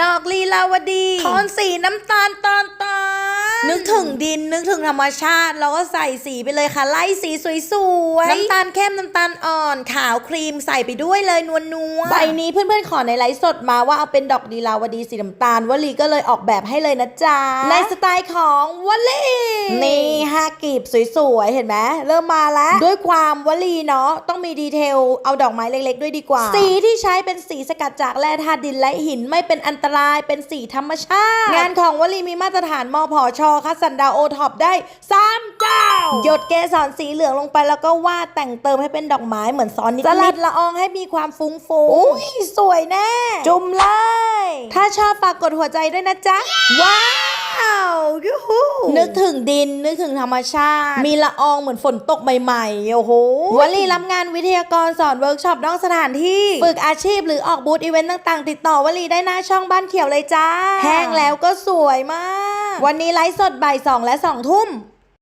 ดอกลีลาวดีโทนสีน้ำตาลตอนตอน นึกถึงดินนึกถึงธรรมชาติ เราก็ใส่สีไปเลยค่ะ ไล่สีสวยๆ น้ำตาลเข้มน้ำตาลอ่อนขาวครีมใส่ไปด้วยเลยนวลนัวๆใบนี้เพื่อนๆขอในไลฟ์สดมาว่าเอาเป็นดอกลีลาวดีสีน้ำตาลวลีก็เลยออกแบบให้เลยนะจ๊ะ ในสไตล์ของวลีนี่ห้ากีบสวยๆ เห็นไหมเริ่มมาแล้ว ด้วยความวลีเนาะต้องมีดีเทลเอาดอกไม้เล็กๆ ด้วยดีกว่า สีที่ใช้เป็นสีสกัดจากแร่ธาตุดินและหินไม่เป็นอันตรายเป็นสีธรรมชาติ งานของวลีมีมาตรฐานมพชคัดสันดาวโอท็อปได้3เจ้า หยดเกสรสีเหลืองลงไปแล้วก็วาดแต่งเติมให้เป็นดอกไม้เหมือนซ้อนนิดๆสลัดละอองให้มีความฟุ้งฟูอุ้ยสวยแน่ จุ่มเลย ถ้าชอบฝากกดหัวใจด้วยนะจ๊ะ ว้าวยูฮูนึกถึงดินนึกถึงธรรมชาติ มีละอองเหมือนฝนตกใหม่ๆโอ้โหวลีรับงานวิทยากรสอนเวิร์กช็อปนอกสถานที่ ฝึกอาชีพหรือออกบูธอีเวนต์ต่างๆ ติดต่อวลีได้หน้าช่องบ้านเขียวเลยจ้า แห้งแล้วก็สวยมาก วันนี้ไลฟ์สดบ่ายสองและสองทุ่ม